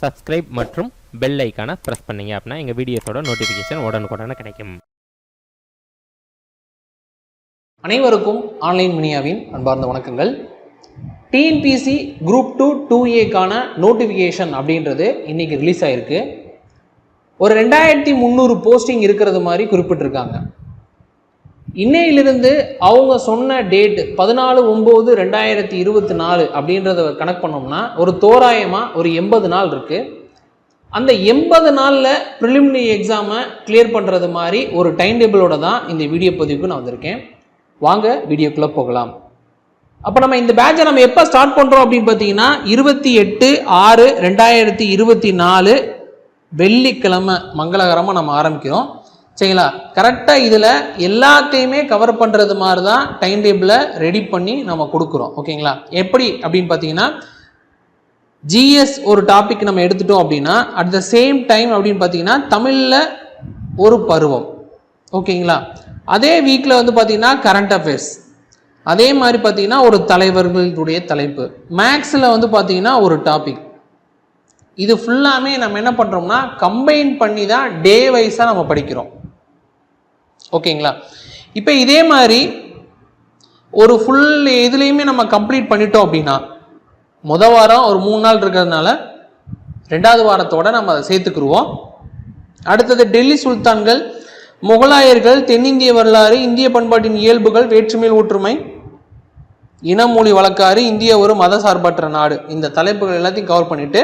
Subscribe மற்றும் bell ஐக்கானை press பண்ணீங்க அப்படின்னா எங்கள் வீடியோஸோட நோட்டிஃபிகேஷன் உடனுக்குடனே கிடைக்கும். அனைவருக்கும் ஆன்லைன் மினியாவின் அன்பார்ந்த வணக்கங்கள். டிஎன்பிசி குரூப் டூ டூ ஏக்கான நோட்டிஃபிகேஷன் அப்படின்றது இன்னைக்கு ரிலீஸ் ஆயிருக்கு. ஒரு ரெண்டாயிரத்தி முந்நூறு போஸ்டிங் இருக்கிறது மாதிரி குறிப்பிட்டிருக்காங்க. இன்னையிலிருந்து அவங்க சொன்ன டேட்டு பதினாலு ஒம்பது ரெண்டாயிரத்தி இருபத்தி நாலு அப்படின்றத கணக்கு பண்ணோம்னா ஒரு தோராயமாக ஒரு எண்பது நாள் இருக்குது அந்த எண்பது நாளில் ப்ரிலிமினரி எக்ஸாமை கிளியர் பண்ணுறது மாதிரி ஒரு டைம் டேபிளோட தான் இந்த வீடியோ பதிவுக்கு நான் வந்திருக்கேன். வாங்க வீடியோக்குள்ளே போகலாம். அப்போ நம்ம இந்த பேட்சை நம்ம எப்போ ஸ்டார்ட் பண்ணுறோம் அப்படின்னு பார்த்தீங்கன்னா இருபத்தி எட்டு ஆறு ரெண்டாயிரத்தி இருபத்தி நாலு வெள்ளிக்கிழமை மங்களகரமாக நம்ம ஆரம்பிக்கிறோம். சரிங்களா? கரெக்டாக இதில் எல்லாத்தையுமே கவர் பண்ணுறது மாதிரி தான் டைம் டேபிளை ரெடி பண்ணி நம்ம கொடுக்குறோம். ஓகேங்களா? எப்படி அப்படின்னு பார்த்தீங்கன்னா ஜிஎஸ் ஒரு டாபிக் நம்ம எடுத்துட்டோம் அப்படின்னா அட் த சேம் டைம் அப்படின்னு பார்த்தீங்கன்னா தமிழில் ஒரு பருவம். ஓகேங்களா? அதே வீக்கில் வந்து பார்த்தீங்கன்னா கரண்ட் அஃபேர்ஸ் அதே மாதிரி பார்த்தீங்கன்னா ஒரு தலைவர்களுடைய தலைப்பு. மேக்ஸில் வந்து பார்த்தீங்கன்னா ஒரு டாபிக் இது ஃபுல்லாமே நம்ம என்ன பண்ணுறோம்னா கம்பைன் பண்ணி தான் டே வைஸாக நம்ம படிக்கிறோம். ஓகேங்களா? இப்போ இதே மாதிரி ஒரு ஃபுல் இதுலேயுமே நம்ம கம்ப்ளீட் பண்ணிட்டோம் அப்படின்னா முத வாரம் ஒரு மூணு நாள் இருக்கிறதுனால ரெண்டாவது வாரத்தோட நம்ம அதை சேர்த்துக்குருவோம். அடுத்தது டெல்லி சுல்தான்கள் முகலாயர்கள் தென்னிந்திய வரலாறு இந்திய பண்பாட்டின் இயல்புகள் வேற்றுமையில் ஒற்றுமை இனமொழி வழக்காறு இந்திய ஒரு மத சார்பற்ற நாடு. இந்த தலைப்புகள் எல்லாத்தையும் கவர் பண்ணிவிட்டு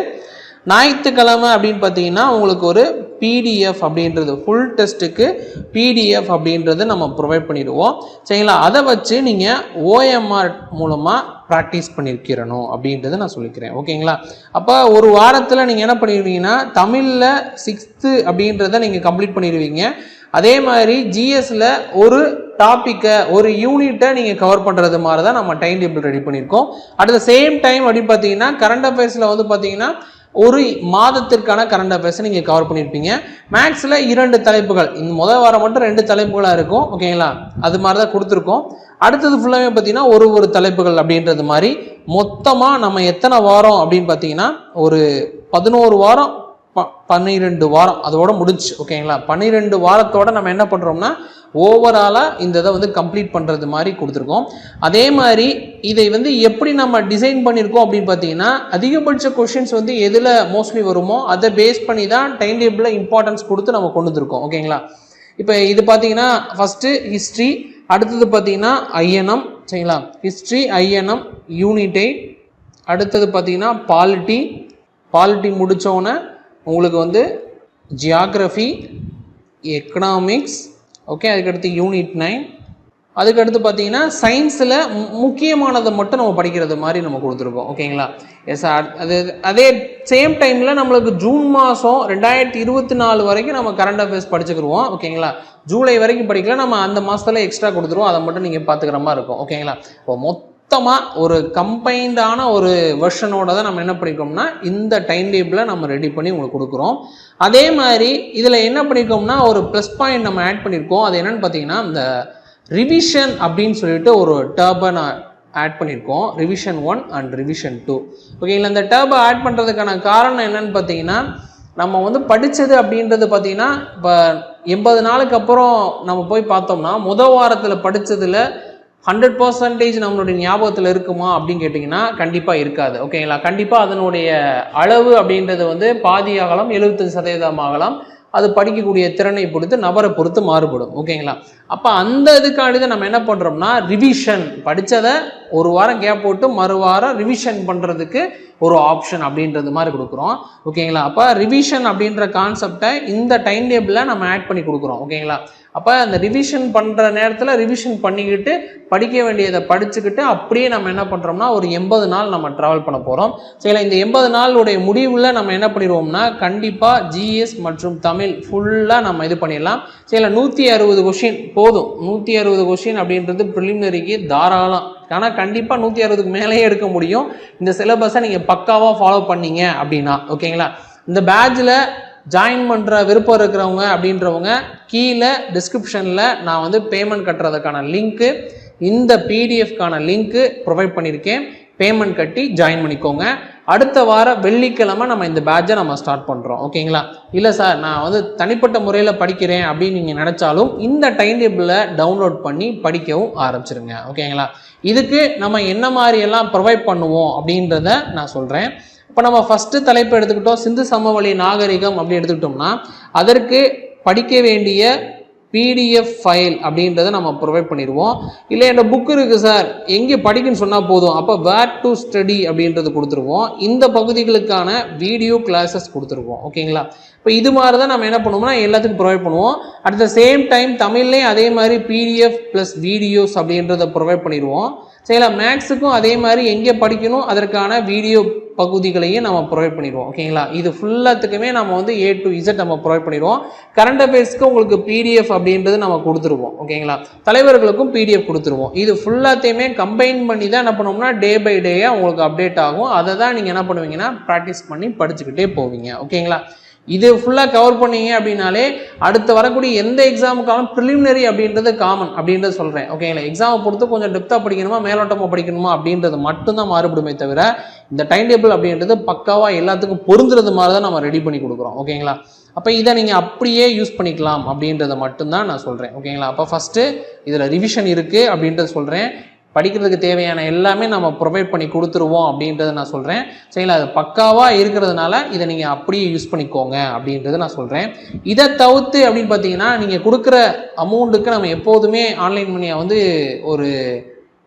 ஞாயிற்றுக்கிழமை அப்படின்னு பார்த்தீங்கன்னா உங்களுக்கு ஒரு பிடிஎஃப் அப்படின்றது ஃபுல் டெஸ்ட்டுக்கு பிடிஎஃப் அப்படின்றது நம்ம ப்ரொவைட் பண்ணிடுவோம். சரிங்களா? அதை வச்சு நீங்கள் ஓஎம்ஆர் மூலமாக ப்ராக்டிஸ் பண்ணியிருக்கிறணும் அப்படின்றத நான் சொல்லிக்கிறேன். ஓகேங்களா? அப்போ ஒரு வாரத்தில் நீங்கள் என்ன பண்ணிடுவீங்கன்னா தமிழில் சிக்ஸ்த்து அப்படின்றத நீங்கள் கம்ப்ளீட் பண்ணிடுவீங்க. அதே மாதிரி ஜிஎஸ்ல ஒரு டாப்பிக்கை ஒரு யூனிட்டை நீங்கள் கவர் பண்ணுறது மாதிரி தான் நம்ம டைம் டேபிள் ரெடி பண்ணியிருக்கோம். அட் த சேம் டைம் அப்படின்னு பார்த்தீங்கன்னா கரண்ட் அஃபேர்ஸில் வந்து பார்த்தீங்கன்னா ஒரு மாதத்திற்கான கரண்ட் அஃபேர்ஸை நீங்கள் கவர் பண்ணியிருப்பீங்க மேக்ஸில் இரண்டு தலைப்புகள். இந்த முதல் வாரம் மட்டும் ரெண்டு தலைப்புகளாக இருக்கும். ஓகேங்களா அது மாதிரி தான் கொடுத்துருக்கோம். அடுத்தது ஃபுல்லாகவே பார்த்தீங்கன்னா ஒரு ஒரு தலைப்புகள் அப்படின்றது மாதிரி. மொத்தமாக நம்ம எத்தனை வாரம் அப்படின்னு பார்த்தீங்கன்னா ஒரு பதினோரு வாரம் ப பன்னிரெண்டு வாரம். அதோட முடிஞ்சு ஓகேங்களா? பன்னிரெண்டு வாரத்தோட நம்ம என்ன பண்ணுறோம்னா ஓவராலாக இந்த இதை வந்து கம்ப்ளீட் பண்ணுறது மாதிரி கொடுத்துருக்கோம். அதே மாதிரி இதை வந்து எப்படி நம்ம டிசைன் பண்ணியிருக்கோம் அப்படின்னு பார்த்தீங்கன்னா அதிகபட்ச கொஷின்ஸ் வந்து எதில் மோஸ்ட்லி வருமோ அதை பேஸ் பண்ணி தான் டைம் டேபிளில் இம்பார்ட்டன்ஸ் கொடுத்து நம்ம கொண்டு வந்துருக்கோம் ஓகேங்களா? இப்போ இது பார்த்தீங்கன்னா ஃபஸ்ட்டு ஹிஸ்ட்ரி அடுத்தது பார்த்தீங்கன்னா ஐஎன்எம் சரிங்களா? ஹிஸ்ட்ரி ஐஎன்எம் யூனிட்டை அடுத்தது பார்த்தீங்கன்னா பாலிட்டி பாலிட்டி முடித்தோடனே உங்களுக்கு வந்து ஜியாகிரஃபி எக்கனாமிக்ஸ் ஓகே அதுக்கடுத்து யூனிட் நைன் அதுக்கடுத்து பார்த்தீங்கன்னா சயின்ஸில் முக்கியமானதை மட்டும் நம்ம படிக்கிறது மாதிரி நம்ம கொடுத்துருக்கோம் ஓகேங்களா எஸ் அது அதே சேம் டைமில் நம்மளுக்கு ஜூன் மாதம் ரெண்டாயிரத்தி இருபத்தி நாலு வரைக்கும் நம்ம கரண்ட் அஃபேர்ஸ் படிச்சுக்கிருவோம் ஓகேங்களா ஜூலை வரைக்கும் படிக்கல நம்ம அந்த மாதத்தில் எக்ஸ்ட்ரா கொடுத்துருவோம் அதை மட்டும் நீங்கள் பார்த்துக்கிற மாதிரி இருக்கும் ஓகேங்களா இப்போ மொத்தமாக ஒரு கம்பைண்டான ஒரு வெர்ஷனோட தான் நம்ம என்ன பண்ணிருக்கோம்னா இந்த டைம் டேபிளை நம்ம ரெடி பண்ணி உங்களுக்கு கொடுக்குறோம். அதே மாதிரி இதில் என்ன பண்ணியிருக்கோம்னா ஒரு ப்ளஸ் பாயிண்ட் நம்ம ஆட் பண்ணியிருக்கோம் அது என்னென்னு பார்த்தீங்கன்னா இந்த ரிவிஷன் அப்படின்னு சொல்லிட்டு ஒரு டேர்பை நான் ஆட் பண்ணியிருக்கோம் revision one and revision two ஓகேங்களா இந்த டேர்பை ஆட் பண்ணுறதுக்கான காரணம் என்னன்னு பார்த்தீங்கன்னா நம்ம வந்து படித்தது அப்படின்றது பார்த்தீங்கன்னா இப்போ எண்பது நாளுக்கு அப்புறம் நம்ம போய் பார்த்தோம்னா முத வாரத்தில் படித்ததில் ஹண்ட்ரட் பர்சன்டேஜ் நம்மளுடைய ஞாபகத்தில் இருக்குமா அப்படின்னு கேட்டிங்கன்னா கண்டிப்பாக இருக்காது. ஓகேங்களா கண்டிப்பாக அதனுடைய அளவு அப்படின்றது வந்து பாதி ஆகலாம் எழுபத்தஞ்சு சதவீதம் ஆகலாம் அது படிக்கக்கூடிய திறனை பொறுத்து நபரை பொறுத்து மாறுபடும். ஓகேங்களா அப்போ அந்த இதுக்காண்டி தான் நம்ம என்ன பண்ணுறோம்னா ரிவிஷன் படித்ததை ஒரு வாரம் கேப் போட்டு மறு வாரம் ரிவிஷன் பண்ணுறதுக்கு ஒரு ஆப்ஷன் அப்படின்றது மாதிரி கொடுக்குறோம். ஓகேங்களா அப்போ ரிவிஷன் அப்படின்ற கான்செப்டை இந்த டைம் டேபிளில் நம்ம ஆட் பண்ணி கொடுக்குறோம். ஓகேங்களா அப்போ அந்த ரிவிஷன் பண்ணுற நேரத்தில் ரிவிஷன் பண்ணிக்கிட்டு படிக்க வேண்டியதை படிச்சுக்கிட்டு அப்படியே நம்ம என்ன பண்ணுறோம்னா ஒரு எண்பது நாள் நம்ம ட்ராவல் பண்ண போகிறோம் சரிங்களா இந்த எண்பது நாளுடைய முடிவில் நம்ம என்ன பண்ணிடுவோம்னா கண்டிப்பாக ஜிஎஸ் மற்றும் தமிழ் ஃபுல்லாக நம்ம இது பண்ணிடலாம். சரிங்களா நூற்றி அறுபது கொஷின் போதும். நூற்றி அறுபது கொஷின் அப்படின்றது ப்ரிலிமினரிக்கு தாராளம். ஆனால் கண்டிப்பாக நூற்றி அறுபதுக்கு மேலேயே எடுக்க முடியும். இந்த சிலபஸை நீங்கள் பக்காவாக ஃபாலோ பண்ணீங்க அப்படின்னா ஓகேங்களா? இந்த பேட்சில் ஜாயின் பண்ணுற விருப்பம் இருக்கிறவங்க அப்படின்றவங்க கீழே டிஸ்கிரிப்ஷனில் நான் வந்து பேமெண்ட் கட்டுறதுக்கான லிங்க்கு இந்த பிடிஎஃப்கான லிங்க்கு ப்ரொவைட் பண்ணியிருக்கேன். பேமெண்ட் கட்டி ஜாயின் பண்ணிக்கோங்க. அடுத்த வார வெள்ளிக்கிழமை நம்ம இந்த பேட்சை நம்ம ஸ்டார்ட் பண்ணுறோம் ஓகேங்களா இல்லை சார் நான் வந்து தனிப்பட்ட முறையில் படிக்கிறேன் அப்படின்னு நீங்கள் நினச்சாலும் இந்த டைம் டேபிளில் டவுன்லோட் பண்ணி படிக்கவும் ஆரம்பிச்சிருங்க. ஓகேங்களா இதுக்கு நம்ம என்ன மாதிரியெல்லாம் ப்ரொவைட் பண்ணுவோம் அப்படின்றத நான் சொல்கிறேன் இப்போ நம்ம ஃபஸ்ட்டு தலைப்பு எடுத்துக்கிட்டோம். சிந்து சமவெளி நாகரிகம் அப்படி எடுத்துக்கிட்டோம்னா அதற்கு படிக்க வேண்டிய பிடிஎஃப் ஃபைல் அப்படின்றத நம்ம ப்ரொவைட் பண்ணிடுவோம். இல்லை என்ற புக் இருக்குது சார் எங்கே படிக்கணும்னு சொன்னால் போதும். அப்போ வேர் டு ஸ்டடி அப்படின்றது கொடுத்துருவோம். இந்த பகுதிகளுக்கான வீடியோ கிளாஸஸ் கொடுத்துருவோம். ஓகேங்களா? இப்போ இது மாதிரி தான் நம்ம என்ன பண்ணுவோம்னா எல்லாத்துக்கும் ப்ரொவைட் பண்ணுவோம். அட் த சேம் டைம் தமிழ்லேயும் அதே மாதிரி பிடிஎஃப் ப்ளஸ் வீடியோஸ் அப்படின்றத ப்ரொவைட் பண்ணிடுவோம். சரிங்களா? மேக்ஸுக்கும் அதே மாதிரி எங்கே படிக்கணும் அதற்கான வீடியோ பகுதிகளையும் நம்ம ப்ரொவைட் பண்ணிடுவோம் ஓகேங்களா இது ஃபுல்லாத்துக்குமே நம்ம வந்து ஏ டு இசட் நம்ம ப்ரொவைட் பண்ணிடுவோம். கரண்ட் அஃபேர்ஸ்க்கு உங்களுக்கு பிடிஎஃப் அப்படின்றது நம்ம கொடுத்துருவோம் ஓகேங்களா தலைவர்களுக்கும் பிடிஎஃப் கொடுத்துருவோம். இது ஃபுல்லாத்தையுமே கம்பைன் பண்ணி தான் என்ன பண்ணுவோம்னா டே பை டேயாக உங்களுக்கு அப்டேட் ஆகும். அதை தான் நீங்கள் என்ன பண்ணுவீங்கன்னா ப்ராக்டிஸ் பண்ணி படிச்சுக்கிட்டே போவீங்க ஓகேங்களா இது ஃபுல்லாக கவர் பண்ணீங்க அப்படின்னாலே அடுத்து வரக்கூடிய எந்த எக்ஸாமுக்காலும் ப்ரிலிமினரி அப்படின்றது காமன் அப்படின்றது சொல்கிறேன் ஓகேங்களா எக்ஸாமை பொறுத்து கொஞ்சம் டெப்த்தாக படிக்கணுமா மேலோட்டமாக படிக்கணுமா அப்படின்றது மட்டும்தான் மாறுபடுமே தவிர இந்த டைம் டேபிள் அப்படின்றது பக்காவாக எல்லாத்துக்கும் பொருந்துறது மாதிரி தான் நம்ம ரெடி பண்ணி கொடுக்குறோம். ஓகேங்களா அப்போ இதை நீங்கள் அப்படியே யூஸ் பண்ணிக்கலாம் அப்படின்றத மட்டும்தான் நான் சொல்கிறேன் ஓகேங்களா அப்போ ஃபஸ்ட்டு இதில் ரிவிஷன் இருக்குது அப்படின்றத சொல்கிறேன் படிக்கிறதுக்கு தேவையான எல்லாமே நம்ம ப்ரொவைட் பண்ணி கொடுத்துருவோம் அப்படின்றத நான் சொல்கிறேன் சரிங்களா? அது பக்காவாக இருக்கிறதுனால இதை நீங்கள் அப்படியே யூஸ் பண்ணிக்கோங்க அப்படின்றத நான் சொல்கிறேன் இதை தவிர்த்து அப்படின்னு பார்த்தீங்கன்னா நீங்கள் கொடுக்குற அமௌண்ட்டுக்கு நம்ம எப்போதுமே ஆன்லைன் மணியை வந்து ஒரு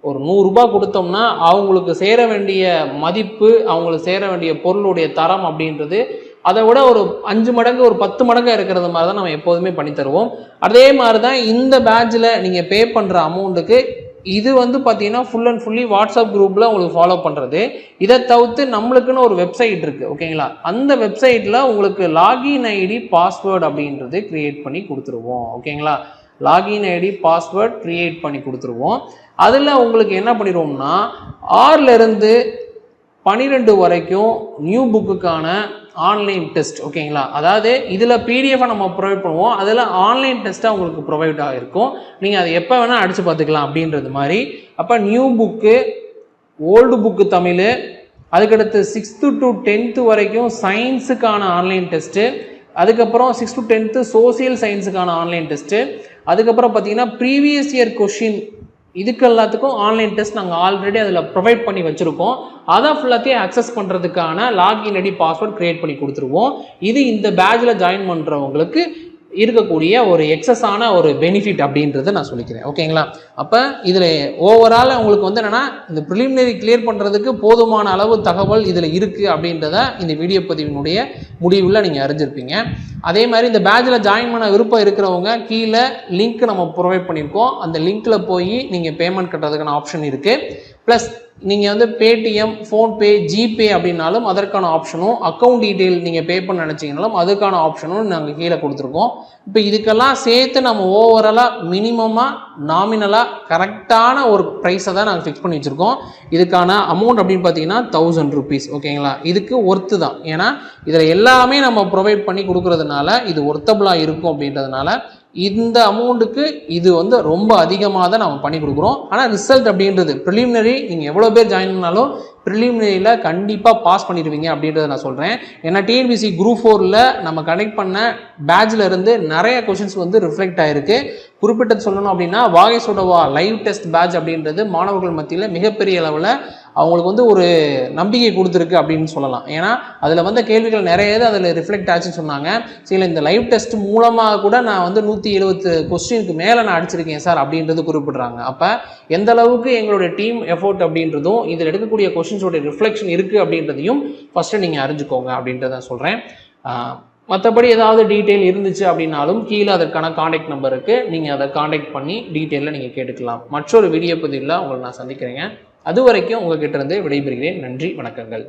ஒரு நூறுரூபா கொடுத்தோம்னா அவங்களுக்கு சேர வேண்டிய மதிப்பு அவங்களுக்கு சேர வேண்டிய பொருளுடைய தரம் அப்படின்றது அதை விட ஒரு அஞ்சு மடங்கு ஒரு பத்து மடங்கு இருக்கிறது மாதிரி தான் நம்ம எப்போதுமே பண்ணி தருவோம் அதே மாதிரி தான் இந்த பேட்சில் நீங்கள் பே பண்ணுற அமௌண்ட்டுக்கு இது வந்து பார்த்தீங்கன்னா ஃபுல் அண்ட் ஃபுல்லி வாட்ஸ்அப் குரூப்பில் உங்களுக்கு ஃபாலோ பண்ணுறது இதை தவிர்த்து நம்மளுக்குன்னு ஒரு வெப்சைட் இருக்குது ஓகேங்களா அந்த வெப்சைட்டில் உங்களுக்கு லாகின் ஐடி பாஸ்வேர்டு அப்படின்றது க்ரியேட் பண்ணி கொடுத்துருவோம் ஓகேங்களா லாகின் ஐடி பாஸ்வேர்ட் க்ரியேட் பண்ணி கொடுத்துருவோம். அதில் உங்களுக்கு என்ன பண்ணிடுவோம்னா ஆறிலிருந்து பன்னிரெண்டு வரைக்கும் நியூ புக்குக்கான ஆன்லைன் டெஸ்ட் ஓகேங்களா? அதாவது இதில் பிடிஎஃபை நம்ம ப்ரொவைட் பண்ணுவோம். அதில் ஆன்லைன் டெஸ்ட்டாக உங்களுக்கு ப்ரொவைட் ஆகிருக்கும் நீங்கள் அதை எப்போ வேணால் அடித்து பார்த்துக்கலாம் அப்படின்றது மாதிரி. அப்போ new book old book Tamil அதுக்கடுத்து சிக்ஸ்த்து டு டென்த்து வரைக்கும் சயின்ஸுக்கான ஆன்லைன் டெஸ்ட்டு அதுக்கப்புறம் சிக்ஸ் டு டென்த்து சோசியல் சயின்ஸுக்கான ஆன்லைன் டெஸ்ட்டு அதுக்கப்புறம் பார்த்தீங்கன்னா ப்ரீவியஸ் இயர் கொஷின் இதுக்கு எல்லாத்துக்கும் ஆன்லைன் டெஸ்ட் நாங்கள் ஆல்ரெடி அதில் ப்ரொவைட் பண்ணி வச்சுருக்கோம். அதை ஃபுல்லாத்தையும் அக்சஸ் பண்ணுறதுக்கான லாகின் ஐடி பாஸ்வேர்ட் க்ரியேட் பண்ணி கொடுத்துருவோம். இது இந்த பேட்சில் ஜாயின் பண்ணுறவங்களுக்கு இருக்கக்கூடிய ஒரு எக்ஸஸான ஒரு பெனிஃபிட் அப்படின்றத நான் சொல்லிக்கிறேன். ஓகேங்களா? அப்போ இதில் ஓவரால் உங்களுக்கு வந்து என்னென்னா இந்த ப்ரிலிமினரி கிளியர் பண்ணுறதுக்கு போதுமான அளவு தகவல் இதில் இருக்குது அப்படின்றத இந்த வீடியோ பதிவினுடைய முடிவில் நீங்கள் அறிஞ்சிருப்பீங்க. அதே மாதிரி இந்த பேட்சில் ஜாயின் பண்ண விருப்பம் இருக்கிறவங்க கீழே லிங்க் நம்ம ப்ரொவைட் பண்ணியிருக்கோம். அந்த லிங்க்கில் போய் நீங்கள் பேமெண்ட் கட்டுறதுக்கான ஆப்ஷன் இருக்குது ப்ளஸ் நீங்கள் வந்து பேடிஎம் ஃபோன்பே ஜிபே அப்படின்னாலும் அதற்கான ஆப்ஷனும் அக்கௌண்ட் டீட்டெயில் நீங்கள் பே பண்ண நினச்சிங்கனாலும் அதுக்கான ஆப்ஷனும் நாங்கள் கீழே கொடுத்துருக்கோம். இப்போ இதுக்கெல்லாம் சேர்த்து நம்ம ஓவராலாக மினிமமாக நாமினலாக கரெக்டான ஒரு ப்ரைஸை தான் நாங்கள் ஃபிக்ஸ் பண்ணி வச்சுருக்கோம். இதுக்கான அமௌண்ட் அப்படின்னு பார்த்தீங்கன்னா தௌசண்ட் ருபீஸ் ஓகேங்களா? இதுக்கு ஒர்த்து தான். ஏன்னா இதில் எல்லாமே நம்ம ப்ரொவைட் பண்ணி கொடுக்குறதுனால இது ஒர்த்தபுளாக இருக்கும் அப்படின்றதுனால இந்த அமௌண்ட்டுக்கு இது வந்து ரொம்ப அதிகமாக தான் நம்ம பண்ணி கொடுக்குறோம். ஆனால் ரிசல்ட் அப்படின்றது ப்ரிலிமினரி நீங்கள் எவ்வளோ பேர் ஜாயின் பண்ணாலும் ப்ரிலிமினரியில் கண்டிப்பாக பாஸ் பண்ணிடுவீங்க அப்படின்றத நான் சொல்கிறேன் ஏன்னா டிஎன்பிசி குரூப் ஃபோரில் நம்ம கனெக்ட் பண்ண பேட்சில் இருந்து நிறைய கொஷின்ஸ் வந்து ரிஃப்ளெக்ட் ஆகிருக்கு குறிப்பிட்டது சொல்லணும் அப்படின்னா வாகை சுடவா லைவ் டெஸ்ட் பேட்ச் அப்படின்றது மாணவர்கள் மத்தியில் மிகப்பெரிய அளவில் அவங்களுக்கு வந்து ஒரு நம்பிக்கை கொடுத்துருக்கு அப்படின்னு சொல்லலாம். ஏன்னா அதில் வந்த கேள்விகள் நிறைய இது அதில் ரிஃப்ளெக்ட் ஆச்சுன்னு சொன்னாங்க. சில இந்த லைவ் டெஸ்ட் மூலமாக கூட நான் வந்து நூற்றி எழுபத்து கொஸ்டினுக்கு மேலே நான் அடிச்சிருக்கேன் சார் அப்படின்றது குறிப்பிட்றாங்க. அப்போ எந்த அளவுக்கு எங்களுடைய டீம் எஃபோர்ட் அப்படின்றதும் இதில் எடுக்கக்கூடிய கொஸ்டின்ஸோட ரிஃப்ளெக்ஷன் இருக்குது அப்படின்றதையும் ஃபஸ்ட்டு நீங்கள் அறிஞ்சுக்கோங்க அப்படின்றத சொல்கிறேன் மற்றபடி ஏதாவது டீட்டெயில் இருந்துச்சு அப்படின்னாலும் கீழே அதற்கான காண்டாக்ட் நம்பருக்கு நீங்கள் அதை காண்டாக்ட் பண்ணி டீட்டெயிலில் நீங்கள் கேட்டுக்கலாம். மற்றொரு வீடியோ பதிவில் உங்களை நான் சந்திக்கிறேங்க. அது வரைக்கும் உங்ககிட்ட இருந்து விடைபெறுகிறேன். நன்றி வணக்கங்கள்.